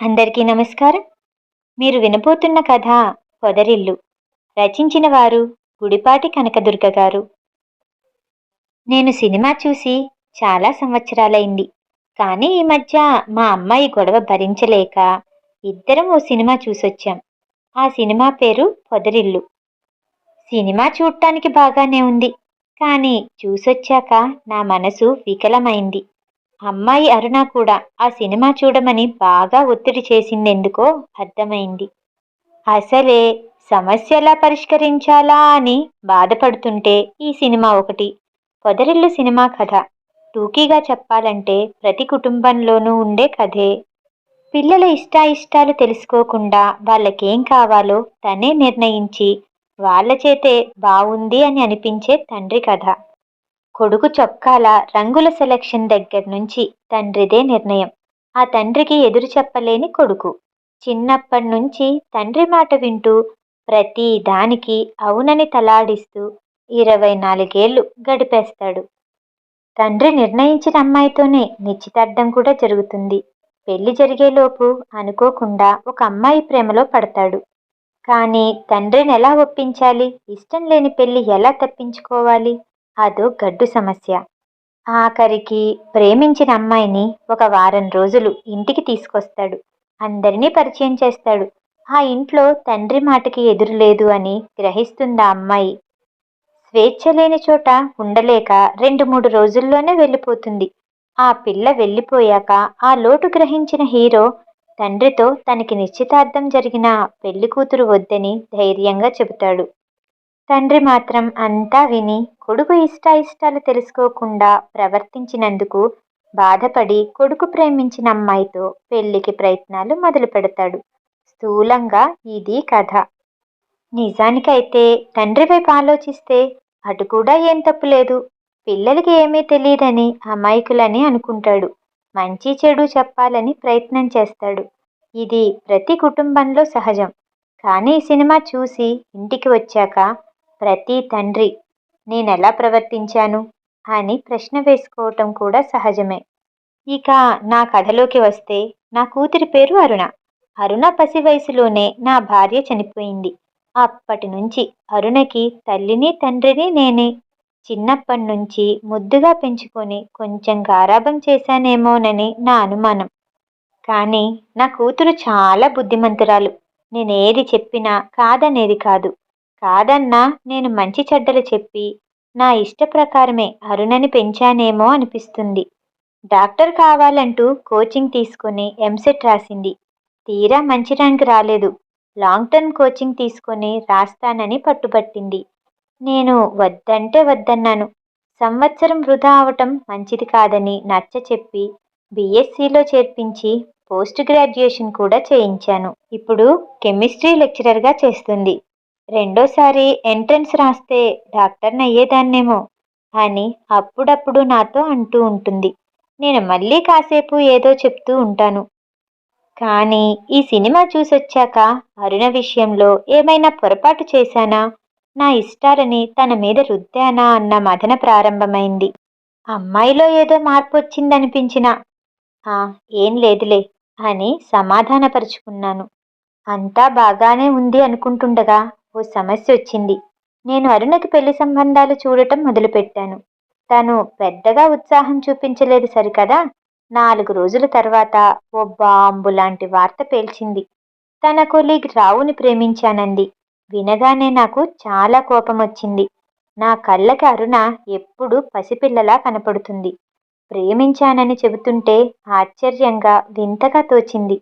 అందరికీ నమస్కారం. మీరు వినబోతున్న కథ పొదరిల్లు. రచించిన వారు గుడిపాటి కనకదుర్గ గారు. నేను సినిమా చూసి చాలా సంవత్సరాలైంది. కానీ ఈ మధ్య మా అమ్మాయి గొడవ భరించలేక ఇద్దరం ఓ సినిమా చూసొచ్చాం. ఆ సినిమా పేరు పొదరిల్లు. సినిమా చూడటానికి బాగానే ఉంది. కానీ చూసొచ్చాక నా మనసు వికలమైంది. అమ్మాయి అరుణ కూడా ఆ సినిమా చూడమని బాగా ఒత్తిడి చేసిందెందుకో అర్థమైంది. అసలే సమస్య ఎలా పరిష్కరించాలా అని బాధపడుతుంటే ఈ సినిమా ఒకటి. పొదరిల్లు సినిమా కథ. టూకీగా చెప్పాలంటే ప్రతి కుటుంబంలోనూ ఉండే కథే. పిల్లల ఇష్టాయిష్టాలు తెలుసుకోకుండా వాళ్ళకేం కావాలో తనే నిర్ణయించి వాళ్ళ చేతే బాగుంది అని అనిపించే తండ్రి కథ. కొడుకు చొక్కాల రంగుల సెలక్షన్ దగ్గర నుంచి తండ్రిదే నిర్ణయం. ఆ తండ్రికి ఎదురు చెప్పలేని కొడుకు. చిన్నప్పటి నుంచి తండ్రి మాట వింటూ ప్రతి దానికి అవునని తలాడిస్తూ ఇరవై నాలుగేళ్ళు గడిపేస్తాడు. తండ్రి నిర్ణయించిన అమ్మాయితోనే నిశ్చితార్థం కూడా జరుగుతుంది. పెళ్ళి జరిగేలోపు అనుకోకుండా ఒక అమ్మాయి ప్రేమలో పడతాడు. కానీ తండ్రిని ఎలా ఒప్పించాలి? ఇష్టం లేని పెళ్ళి ఎలా తప్పించుకోవాలి? అదో గడ్డు సమస్య. ఆఖరికి ప్రేమించిన అమ్మాయిని ఒక వారం రోజులు ఇంటికి తీసుకొస్తాడు. అందరినీ పరిచయం చేస్తాడు. ఆ ఇంట్లో తండ్రి మాటకి ఎదురు లేదు అని గ్రహిస్తుంది ఆ అమ్మాయి. స్వేచ్ఛ లేని చోట ఉండలేక రెండు మూడు రోజుల్లోనే వెళ్ళిపోతుంది. ఆ పిల్ల వెళ్ళిపోయాక ఆ లోటు గ్రహించిన హీరో తండ్రితో తనకి నిశ్చితార్థం జరిగిన పెళ్ళి కూతురు వద్దని ధైర్యంగా చెబుతాడు. తండ్రి మాత్రం అంతా విని కొడుకు ఇష్టాయిష్టాలు తెలుసుకోకుండా ప్రవర్తించినందుకు బాధపడి కొడుకు ప్రేమించిన అమ్మాయితో పెళ్ళికి ప్రయత్నాలు మొదలు పెడతాడు. స్థూలంగా ఇది కథ. నిజానికైతే తండ్రి వైపు ఆలోచిస్తే అటు కూడా ఏం తప్పు లేదు. పిల్లలకి ఏమీ తెలియదని అమాయకులని అనుకుంటాడు. మంచి చెడు చెప్పాలని ప్రయత్నం చేస్తాడు. ఇది ప్రతి కుటుంబంలో సహజం. కానీ ఈ సినిమా చూసి ఇంటికి వచ్చాక ప్రతి తండ్రి నేనెలా ప్రవర్తించాను? అని ప్రశ్న వేసుకోవటం కూడా సహజమే. ఇక నా కథలోకి వస్తే నా కూతురి పేరు అరుణ. అరుణ పసి వయసులోనే నా భార్య చనిపోయింది. అప్పటి నుంచి అరుణకి తల్లిని తండ్రిని నేనే. చిన్నప్పటి నుంచి ముద్దుగా పెంచుకొని కొంచెం గారాభం చేశానేమోనని నా అనుమానం. కానీ నా కూతురు చాలా బుద్ధిమంతురాలు. నేనేది చెప్పినా కాదనేది కాదు. కాదన్నా నేను మంచి చెడ్డలు చెప్పి నా ఇష్ట ప్రకారమే అరుణని పెంచానేమో అనిపిస్తుంది. డాక్టర్ కావాలంటూ కోచింగ్ తీసుకొని ఎంసెట్ రాసింది. తీరా మంచి ర్యాంక్ రాలేదు. లాంగ్ టర్మ్ కోచింగ్ తీసుకొని రాస్తానని పట్టుబట్టింది. నేను వద్దంటే వద్దన్నాను. సంవత్సరం వృధా అవటం మంచిది కాదని నచ్చ చెప్పి బీఎస్సీలో చేర్పించి పోస్ట్ గ్రాడ్యుయేషన్ కూడా చేయించాను. ఇప్పుడు కెమిస్ట్రీ లెక్చరర్గా చేస్తుంది. రెండోసారి ఎంట్రన్స్ రాస్తే డాక్టర్ని అయ్యేదాన్నేమో అని అప్పుడప్పుడు నాతో అంటూ ఉంటుంది. నేను మళ్ళీ కాసేపు ఏదో చెప్తూ ఉంటాను. కానీ ఈ సినిమా చూసొచ్చాక అరుణ విషయంలో ఏమైనా పొరపాటు చేశానా? నా ఇష్టాలని తన మీద రుద్దానా అన్న మదన ప్రారంభమైంది. అమ్మాయిలో ఏదో మార్పు వచ్చిందనిపించిన ఆ ఏం లేదులే అని సమాధానపరుచుకున్నాను. అంతా బాగానే ఉంది అనుకుంటుండగా ఓ సమస్య వచ్చింది. నేను అరుణకి పెళ్ళి సంబంధాలు చూడటం మొదలుపెట్టాను. తను పెద్దగా ఉత్సాహం చూపించలేదు సరికదా? నాలుగు రోజుల తర్వాత ఓ బాంబు లాంటి వార్త పేల్చింది. తన కొలీగ్ రావుని ప్రేమించానంది. వినగానే నాకు చాలా కోపం వచ్చింది. నా కళ్ళకి అరుణ ఎప్పుడు పసిపిల్లలా కనపడుతుంది. ప్రేమించానని చెబుతుంటే ఆశ్చర్యంగా వింతగా తోచింది.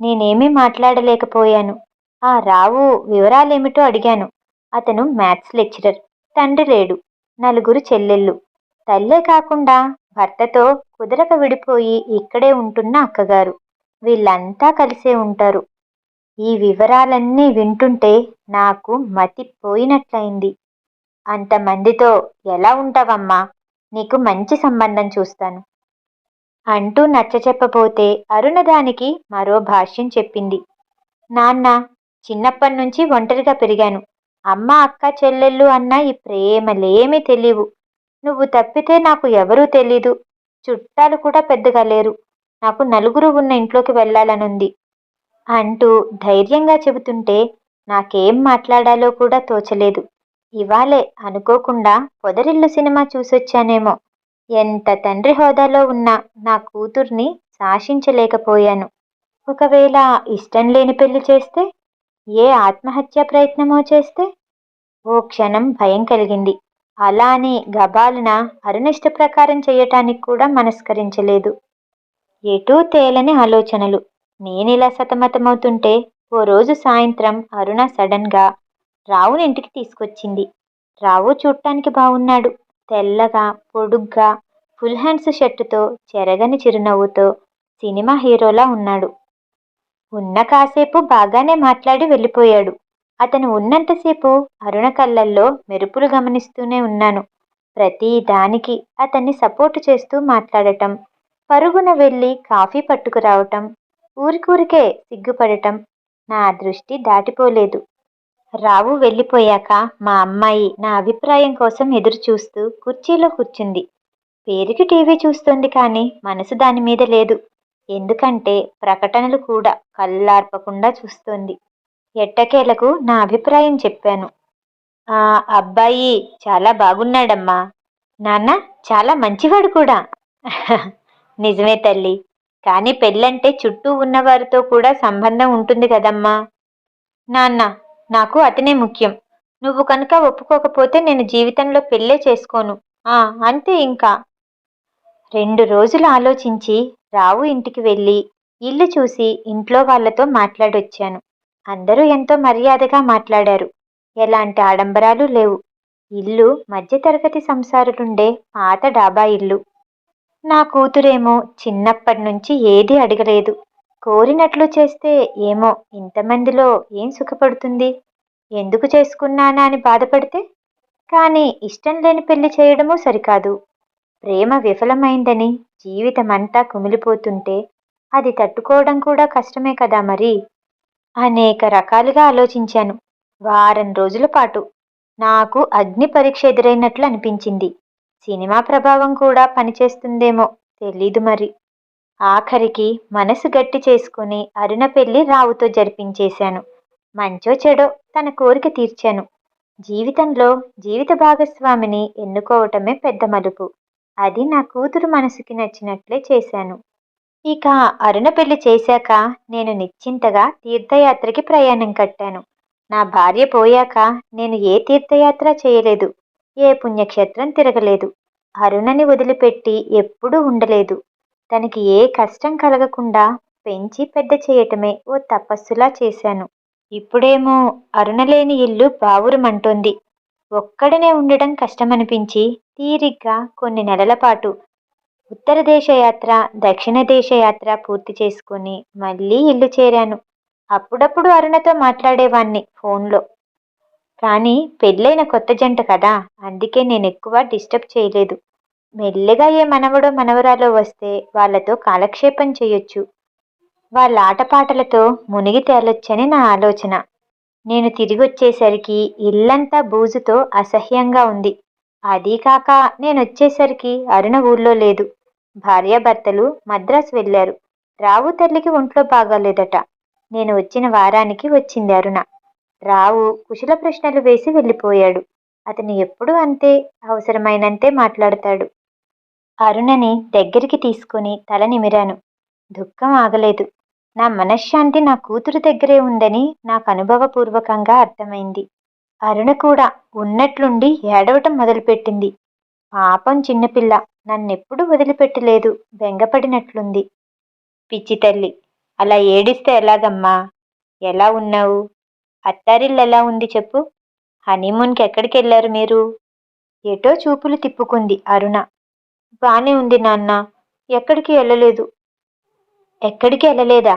నేనేమీ మాట్లాడలేకపోయాను. ఆ రావు వివరాలేమిటో అడిగాను. అతను మ్యాథ్స్ లెక్చరర్. తండ్రి లేడు. నలుగురు చెల్లెళ్ళు. తల్లే కాకుండా భర్తతో కుదరక విడిపోయి ఇక్కడే ఉంటున్న అక్కగారు. వీళ్ళంతా కలిసే ఉంటారు. ఈ వివరాలన్నీ వింటుంటే నాకు మతిపోయినట్లయింది. అంతమందితో ఎలా ఉంటావమ్మా? నీకు మంచి సంబంధం చూస్తాను. అంటూ నచ్చ చెప్పబోతే అరుణ దానికి మరో భాష్యం చెప్పింది. నాన్న చిన్నప్పటి నుంచి ఒంటరిగా పెరిగాను. అమ్మ అక్క చెల్లెళ్ళు అన్న ఈ ప్రేమలేమీ తెలియవు నువ్వు తప్పితే నాకు ఎవరూ తెలీదు. చుట్టాలు కూడా పెద్దగా లేరు. నాకు నలుగురు ఉన్న ఇంట్లోకి వెళ్ళాలనుంది. అంటూ ధైర్యంగా చెబుతుంటే నాకేం మాట్లాడాలో కూడా తోచలేదు. ఇవాళే అనుకోకుండా పొదరిల్లు సినిమా చూసొచ్చానేమో. ఎంత తండ్రి హోదాలో ఉన్న నా కూతుర్ని శాసించలేకపోయాను. ఒకవేళ ఇష్టం లేని పెళ్ళి చేస్తే ఏ ఆత్మహత్య ప్రయత్నమో చేస్తే ఓ క్షణం భయం కలిగింది. అలా అని గబాలున అరునిష్ట ప్రకారం చేయటానికి కూడా మనస్కరించలేదు. ఎటూ తేలని ఆలోచనలు. నేనిలా సతమతమవుతుంటే ఓ రోజు సాయంత్రం అరుణ సడన్గా రావుని ఇంటికి తీసుకొచ్చింది. రావు చూడటానికి బాగున్నాడు తెల్లగా పొడుగ్గా ఫుల్ హ్యాండ్స్ షర్టుతో చెరగని చిరునవ్వుతో సినిమా హీరోలా ఉన్నాడు. ఉన్న కాసేపు బాగానే మాట్లాడి వెళ్ళిపోయాడు. అతను ఉన్నంతసేపు అరుణ కళ్ళల్లో మెరుపులు గమనిస్తూనే ఉన్నాను. ప్రతి దానికి అతన్ని సపోర్టు చేస్తూ మాట్లాడటం పరుగున వెళ్ళి కాఫీ పట్టుకురావటం ఊరికూరికే సిగ్గుపడటం నా దృష్టి దాటిపోలేదు. రావు వెళ్ళిపోయాక మా అమ్మాయి నా అభిప్రాయం కోసం ఎదురు చూస్తూ కుర్చీలో కూర్చుంది. పేరుకి టీవీ చూస్తుంది కానీ మనసు దాని మీద లేదు. ఎందుకంటే ప్రకటనలు కూడా కళ్ళార్పకుండా చూస్తోంది. ఎట్టకేలకు నా అభిప్రాయం చెప్పాను. ఆ అబ్బాయి చాలా బాగున్నాడమ్మా. నాన్న చాలా మంచివాడు కూడా. నిజమే తల్లి. కానీ పెళ్ళంటే చుట్టూ ఉన్నవారితో కూడా సంబంధం ఉంటుంది కదమ్మా. నాన్న నాకు అతనే ముఖ్యం. నువ్వు కనుక ఒప్పుకోకపోతే నేను జీవితంలో పెళ్ళే చేసుకోను. ఆ అంతే ఇంకా. రెండు రోజులు ఆలోచించి రావు ఇంటికి వెళ్ళి ఇల్లు చూసి ఇంట్లో వాళ్ళతో మాట్లాడొచ్చాను. అందరూ ఎంతో మర్యాదగా మాట్లాడారు. ఎలాంటి ఆడంబరాలు లేవు. ఇల్లు మధ్యతరగతి సంసారులుండే పాత డాబా ఇల్లు. నా కూతురేమో చిన్నప్పటి నుంచి ఏదీ అడగలేదు. కోరినట్లు చేస్తే ఏమో ఇంతమందిలో ఏం సుఖపడుతుంది? ఎందుకు చేసుకున్నానా అని బాధపడితే? కానీ ఇష్టం లేని పెళ్ళి చేయడమూ సరికాదు. ప్రేమ విఫలమైందని జీవితమంతా కుమిలిపోతుంటే అది తట్టుకోవడం కూడా కష్టమే కదా మరి? అనేక రకాలుగా ఆలోచించాను. వారం రోజుల పాటు. నాకు అగ్ని పరీక్ష ఎదురైనట్లు అనిపించింది. సినిమా ప్రభావం కూడా పనిచేస్తుందేమో తెలీదు మరి. ఆఖరికి మనసు గట్టి చేసుకుని అరుణ పెళ్ళి రావుతో జరిపించేశాను. మంచో చెడో తన కోరిక తీర్చాను. జీవితంలో జీవిత భాగస్వామిని ఎన్నుకోవటమే పెద్ద మలుపు. అది నా కూతురు మనసుకి నచ్చినట్లే చేశాను. ఇక అరుణ పెళ్ళి చేశాక నేను నిశ్చింతగా తీర్థయాత్రకి ప్రయాణం కట్టాను. నా భార్య పోయాక నేను ఏ తీర్థయాత్ర చేయలేదు ఏ పుణ్యక్షేత్రం తిరగలేదు. అరుణని వదిలిపెట్టి ఎప్పుడూ ఉండలేదు. తనకి ఏ కష్టం కలగకుండా పెంచి పెద్ద చేయటమే ఓ తపస్సులా చేశాను. ఇప్పుడేమో అరుణలేని ఇల్లు బావురమంటోంది. ఒక్కడనే ఉండడం కష్టమనిపించి తీరిగ్గా కొన్ని నెలల పాటు ఉత్తర దేశయాత్ర దక్షిణ దేశ యాత్ర పూర్తి చేసుకుని మళ్ళీ ఇల్లు చేరాను. అప్పుడప్పుడు అరుణతో మాట్లాడేవాణ్ణి ఫోన్లో. కానీ పెళ్ళైన కొత్త జంట కదా అందుకే నేను ఎక్కువ డిస్టర్బ్ చేయలేదు. మెల్లగా ఏ మనవడో మనవరాలో వస్తే వాళ్ళతో కాలక్షేపం చేయొచ్చు. వాళ్ళ ఆటపాటలతో మునిగి తేలొచ్చని నా ఆలోచన. నేను తిరిగి వచ్చేసరికి ఇల్లంతా బూజుతో అసహ్యంగా ఉంది. అదీ కాక నేను వచ్చేసరికి అరుణ ఊళ్ళో లేదు. భార్యాభర్తలు మద్రాసు వెళ్ళారు. రావు తల్లికి ఒంట్లో బాగాలేదట. నేను వచ్చిన వారానికి వచ్చింది అరుణ. రావు కుశల ప్రశ్నలు వేసి వెళ్ళిపోయాడు. అతను ఎప్పుడూ అంతే అవసరమైనంతే మాట్లాడతాడు. అరుణని దగ్గరికి తీసుకుని తల నిమిరాను. దుఃఖం ఆగలేదు. నా మనశ్శాంతి నా కూతురు దగ్గరే ఉందని నాకు అనుభవపూర్వకంగా అర్థమైంది. అరుణ కూడా ఉన్నట్లుండి ఏడవటం మొదలుపెట్టింది. పాపం చిన్నపిల్ల నన్నెప్పుడు వదిలిపెట్టలేదు బెంగపడినట్లుంది. పిచ్చి తల్లి అలా ఏడిస్తే ఎలాగమ్మా? ఎలా ఉన్నావు? అత్తారిల్లు ఎలా ఉంది చెప్పు. హనీమూన్కి ఎక్కడికి వెళ్ళారు మీరు? ఎటో చూపులు తిప్పుకుంది అరుణ. బానే ఉంది నాన్న ఎక్కడికి వెళ్ళలేదు. ఎక్కడికి వెళ్ళలేదా?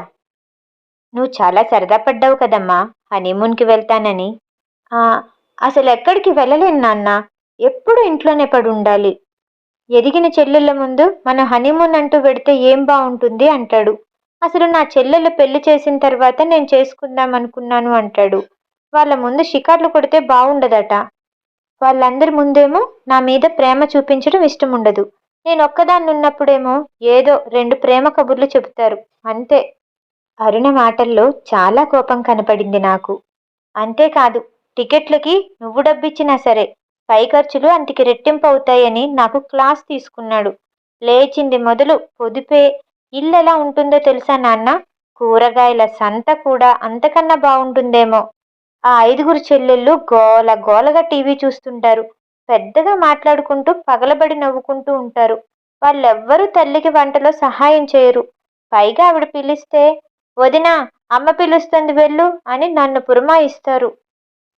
నువ్వు చాలా సరదా పడ్డావు కదమ్మా హనీమూన్కి వెళ్తానని. అసలు ఎక్కడికి వెళ్ళలేను నాన్న ఎప్పుడు ఇంట్లోనే పడి ఉండాలి. ఎదిగిన చెల్లెళ్ళ ముందు మనం హనీమూన్ అంటూ పెడితే ఏం బాగుంటుంది అంటాడు. అసలు నా చెల్లెలు పెళ్ళి చేసిన తర్వాత నేను చేసుకుందాం అనుకున్నాను అంటాడు. వాళ్ళ ముందు షికార్లు కొడితే బాగుండదట వాళ్ళందరి ముందేమో నా మీద ప్రేమ చూపించడం ఇష్టం ఉండదు నేను ఒక్కదాన్ని ఉన్నప్పుడేమో ఏదో రెండు ప్రేమ కబుర్లు చెబుతారు. అంతే. అరుణ మాటల్లో చాలా కోపం కనపడింది నాకు. అంతేకాదు టికెట్లకి నువ్వు డబ్బిచ్చినా సరే పై ఖర్చులు అంతకి రెట్టింపు అవుతాయని నాకు క్లాస్ తీసుకున్నాడు. లేచింది మొదలు పొదుపే ఇల్లు ఎలా ఉంటుందో తెలుసా నాన్న? కూరగాయల సంత కూడా అంతకన్నా బాగుంటుందేమో ఆ ఐదుగురు చెల్లెళ్ళు గోల గోలగా టీవీ చూస్తుంటారు. పెద్దగా మాట్లాడుకుంటూ పగలబడి నవ్వుకుంటూ ఉంటారు. వాళ్ళెవ్వరూ తల్లికి వంటలో సహాయం చేయరు. పైగా ఆవిడ పిలిస్తే వదినా అమ్మ పిలుస్తుంది వెళ్ళు అని నన్ను పురమాయిస్తారు.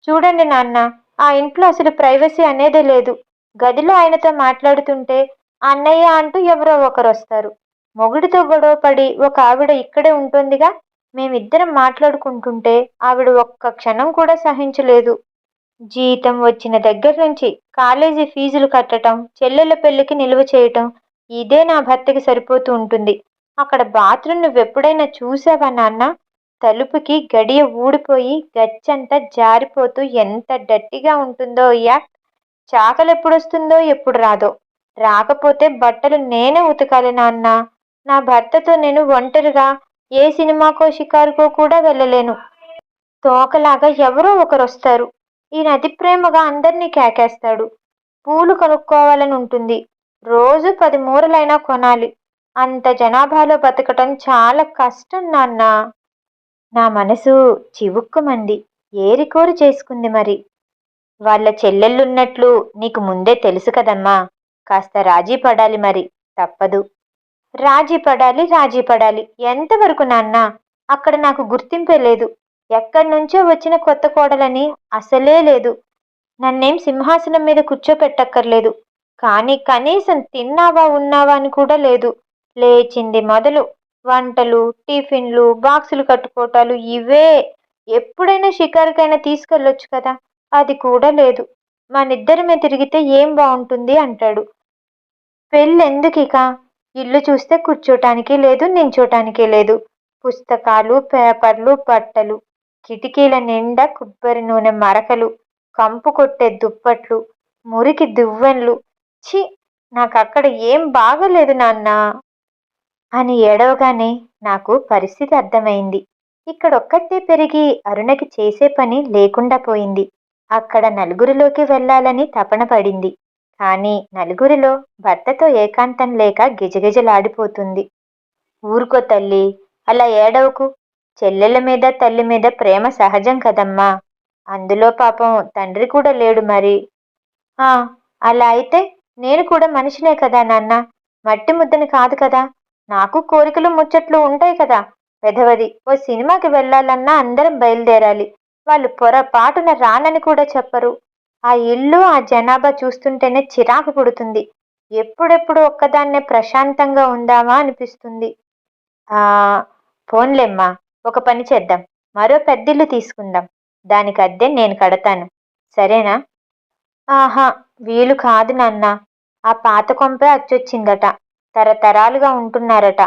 చూడండి నాన్న ఆ ఇంట్లో అసలు ప్రైవసీ అనేదే లేదు. గదిలో ఆయనతో మాట్లాడుతుంటే అన్నయ్య అంటూ ఎవరో ఒకరు వస్తారు మొగుడితో గొడవ పడి ఒక ఆవిడ ఇక్కడే ఉంటుందిగా మేమిద్దరం మాట్లాడుకుంటుంటే ఆవిడ ఒక్క క్షణం కూడా సహించలేదు. జీతం వచ్చిన దగ్గర నుంచి కాలేజీ ఫీజులు కట్టడం చెల్లెల పెళ్ళికి నిల్వ చేయటం ఇదే నా భర్తకి సరిపోతూ ఉంటుంది. అక్కడ బాత్రూమ్ నువ్వెప్పుడైనా చూసావా నాన్న? తలుపుకి గడియ ఊడిపోయి గచ్చంతా జారిపోతూ ఎంత డట్టిగా ఉంటుందో యాక్ చాకలు ఎప్పుడొస్తుందో ఎప్పుడు రాదో. రాకపోతే బట్టలు నేనే ఉతకాలి నాన్న. నా భర్తతో నేను ఒంటరిగా ఏ సినిమాకో షికారుకో కూడా వెళ్ళలేను. తోకలాగా ఎవరో ఒకరు వస్తారు ఈయన అతి ప్రేమగా అందరినీ కేకేస్తాడు. పూలు కొనుక్కోవాలని ఉంటుంది. రోజు పది మూరలైనా కొనాలి. అంత జనాభాలో బతకటం చాలా కష్టం నాన్న. నా మనసు చివుక్కుమంది. ఏరికోరు చేసుకుంది మరి. వాళ్ళ చెల్లెళ్ళున్నట్లు నీకు ముందే తెలుసు కదమ్మా. కాస్త రాజీ పడాలి మరి. తప్పదు. రాజీ పడాలి రాజీ పడాలి. ఎంతవరకు నాన్న? అక్కడ నాకు గుర్తింపే లేదు. ఎక్కడి నుంచో వచ్చిన కొత్త కోడలని అసలే లేదు. నన్నేం సింహాసనం మీద కూర్చోపెట్టక్కర్లేదు. కానీ కనీసం తిన్నావా ఉన్నావా అని కూడా లేదు. లేచింది మొదలు. వంటలు టిఫిన్లు బాక్సులు కట్టుకోవటాలు ఇవే. ఎప్పుడైనా షికారుకైనా తీసుకెళ్ళొచ్చు కదా? అది కూడా లేదు. మనిద్దరమే తిరిగితే ఏం బాగుంటుంది అంటాడు. పెళ్ళెందుకు ఇక ఇల్లు చూస్తే కూర్చోటానికి లేదు నించోటానికి లేదు. పుస్తకాలు పేపర్లు బట్టలు. కిటికీల నిండా కొబ్బరి నూనె మరకలు కంపు కొట్టే దుప్పట్లు మురికి దువ్వెన్లు. ఛీ! నాకక్కడ ఏం బాగలేదు నాన్న! అని ఏడవగానే నాకు పరిస్థితి అర్థమైంది. ఇక్కడొక్కతే పెరిగి అరుణకి చేసే పని లేకుండా పోయింది. అక్కడ నలుగురిలోకి వెళ్ళాలని తపన పడింది. కానీ నలుగురిలో భర్తతో ఏకాంతం లేక గిజగిజలాడిపోతుంది. ఊరుకో తల్లి! అలా ఏడవకు. చెల్లెల మీద తల్లి మీద ప్రేమ సహజం కదమ్మా. అందులో పాపం తండ్రి కూడా లేడు మరి. ఆ అలా అయితే నేను కూడా మనిషినే కదా నాన్న. మట్టి ముద్దని కాదు కదా. నాకు కోరికలు ముచ్చట్లు ఉంటాయి కదా. పెదవది ఓ సినిమాకి వెళ్ళాలన్నా అందరం బయలుదేరాలి. వాళ్ళు పొరపాటున రానని కూడా చెప్పరు. ఆ ఇల్లు ఆ జనాభా చూస్తుంటేనే చిరాకు పుడుతుంది. ఎప్పుడెప్పుడు ఒక్కదాన్నే ప్రశాంతంగా ఉందామా అనిపిస్తుంది. ఆ ఫోన్లేమ్మా ఒక పని చేద్దాం. మరో పెద్దిల్లు తీసుకుందాం. దానికి అద్దె నేను కడతాను. సరేనా? ఆహా వీలు కాదు నాన్న. ఆ పాత కొంపే అచ్చొచ్చిందట. తరతరాలుగా ఉంటున్నారట.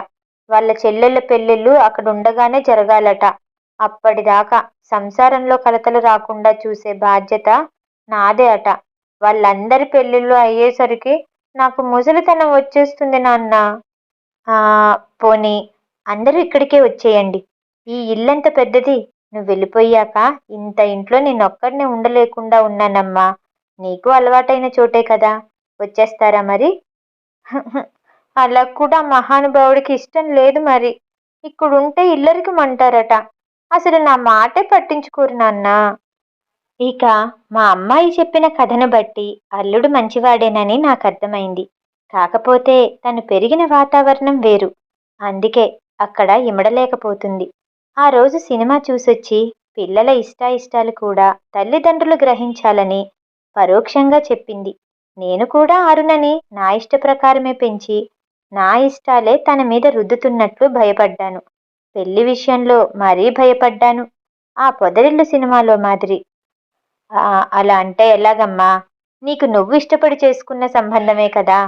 వాళ్ళ చెల్లెళ్ళ పెళ్ళిళ్ళు అక్కడ ఉండగానే జరగాలట. అప్పటిదాకా సంసారంలో కలతలు రాకుండా చూసే బాధ్యత నాదే అట. వాళ్ళందరి పెళ్ళిళ్ళు అయ్యేసరికి నాకు ముసలితనం వచ్చేస్తుంది నాన్న. పోనీ అందరూ ఇక్కడికే వచ్చేయండి. ఈ ఇల్లంత పెద్దది. నువ్వు వెళ్ళిపోయాక ఇంత ఇంట్లో నేనొక్కడినే ఉండలేకుండా ఉన్నానమ్మా. నీకు అలవాటైన చోటే కదా. వచ్చేస్తారా మరి? అలా కూడా మహానుభావుడికి ఇష్టం లేదు మరి. ఇక్కడుంటే ఇల్లరికి మంటారట అసలు నా మాటే పట్టించుకోరు నాన్న. ఇక మా అమ్మాయి చెప్పిన కథను బట్టి అల్లుడు మంచివాడేనని నాకు అర్థమైంది కాకపోతే తను పెరిగిన వాతావరణం వేరు. అందుకే అక్కడ ఇమడలేకపోతుంది. ఆ రోజు సినిమా చూసొచ్చి పిల్లల ఇష్టాయిష్టాలు కూడా తల్లిదండ్రులు గ్రహించాలని పరోక్షంగా చెప్పింది. నేను కూడా అరుణని నా ఇష్ట ప్రకారమే పెంచి నా ఇష్టాలే తన మీద రుద్దుతున్నట్లు భయపడ్డాను. పెళ్ళి విషయంలో మరీ భయపడ్డాను. ఆ పొదరిల్లు సినిమాలో మాదిరి. అలా అంటే ఎలాగమ్మా? నీకు నువ్వు ఇష్టపడి చేసుకున్న సంబంధమే కదా?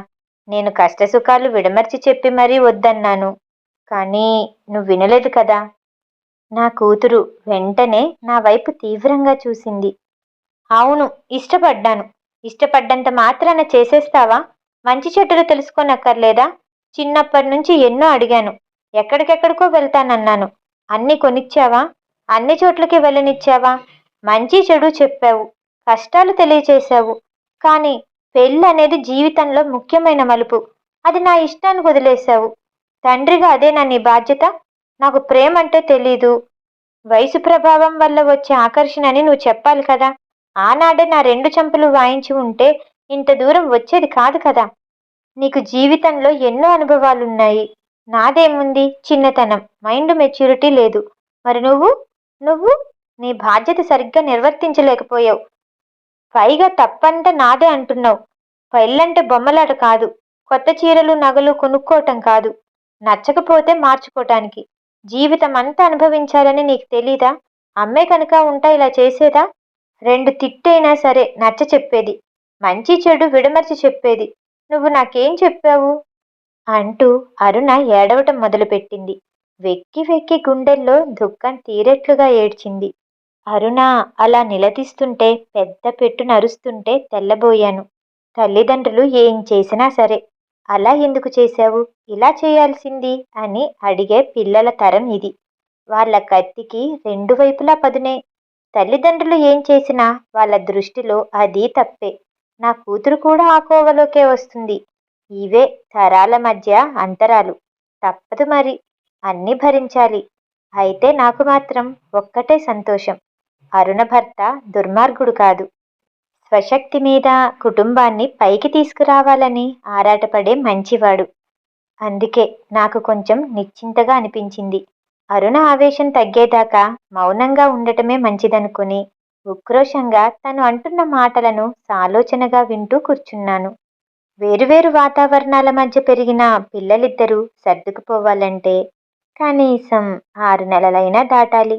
నేను కష్టసుఖాలు విడమర్చి చెప్పి మరీ వద్దన్నాను. కానీ నువ్వు వినలేదు కదా? నా కూతురు వెంటనే నా వైపు తీవ్రంగా చూసింది. అవును ఇష్టపడ్డాను. ఇష్టపడ్డంత మాత్రాన చేసేస్తావా? మంచి చెడ్డలు తెలుసుకోనక్కర్లేదా? చిన్నప్పటి నుంచి ఎన్నో అడిగాను. ఎక్కడికెక్కడికో వెళ్తానన్నాను. అన్నీ కొనిచ్చావా? అన్ని చోట్లకి వెళ్ళనిచ్చావా? మంచి చెడు చెప్పావు. కష్టాలు తెలియచేశావు. కానీ పెళ్ళి అనేది జీవితంలో ముఖ్యమైన మలుపు. అది నా ఇష్టానికి వదిలేశావు. తండ్రిగా అదే నా నీ బాధ్యత? నాకు ప్రేమ అంటే తెలీదు. వయసు ప్రభావం వల్ల వచ్చే ఆకర్షణ అని నువ్వు చెప్పాలి కదా. ఆనాడే నా రెండు చంపలు వాయించి ఉంటే ఇంత దూరం వచ్చేది కాదు కదా. నీకు జీవితంలో ఎన్నో అనుభవాలున్నాయి. నాదేముంది? చిన్నతనం. మైండ్ మెచ్యూరిటీ లేదు. మరి నువ్వు? నువ్వు? నీ బాధ్యత సరిగ్గా నిర్వర్తించలేకపోయావు. పైగా తప్పంతా నాదే అంటున్నావు. పెళ్ళంటే బొమ్మలాట కాదు. కొత్త చీరలు నగలు కొనుక్కోవటం కాదు. నచ్చకపోతే మార్చుకోవటానికి జీవితం అంతా అనుభవించాలని నీకు తెలీదా? అమ్మే కనుక ఉంటా ఇలా చేసేదా? రెండు తిట్టైనా సరే నచ్చ చెప్పేది. మంచి చెడు విడమర్చి చెప్పేది. నువ్వు నాకేం చెప్పావు? అంటూ అరుణ ఏడవటం మొదలుపెట్టింది. వెక్కి వెక్కి గుండెల్లో దుఃఖం తీరెట్లుగా ఏడ్చింది. అరుణ అలా నిలదీస్తుంటే పెద్ద పెట్టు నరుస్తుంటే తెల్లబోయాను. తల్లిదండ్రులు ఏం చేసినా సరే అలా ఎందుకు చేశావు? ఇలా చేయాల్సింది? అని అడిగే పిల్లల తరం ఇది. వాళ్ళ కత్తికి రెండు వైపులా పదునే. తల్లిదండ్రులు ఏం చేసినా వాళ్ళ దృష్టిలో అది తప్పే. నా కూతురు కూడా ఆ కోవలోకే వస్తుంది. ఇవే తరాల మధ్య అంతరాలు. తప్పదు మరి. అన్నీ భరించాలి. అయితే నాకు మాత్రం ఒక్కటే సంతోషం. అరుణ భర్త దుర్మార్గుడు కాదు. స్వశక్తి మీద కుటుంబాన్ని పైకి తీసుకురావాలని ఆరాటపడే మంచివాడు. అందుకే నాకు కొంచెం నిశ్చింతగా అనిపించింది. అరుణ ఆవేశం తగ్గేదాకా మౌనంగా ఉండటమే మంచిదనుకుని ఉక్రోషంగా తను అంటున్న మాటలను సాలోచనగా వింటూ కూర్చున్నాను. వేరువేరు వాతావరణాల మధ్య పెరిగిన పిల్లలిద్దరూ సర్దుకుపోవాలంటే కనీసం ఆరు నెలలైనా దాటాలి.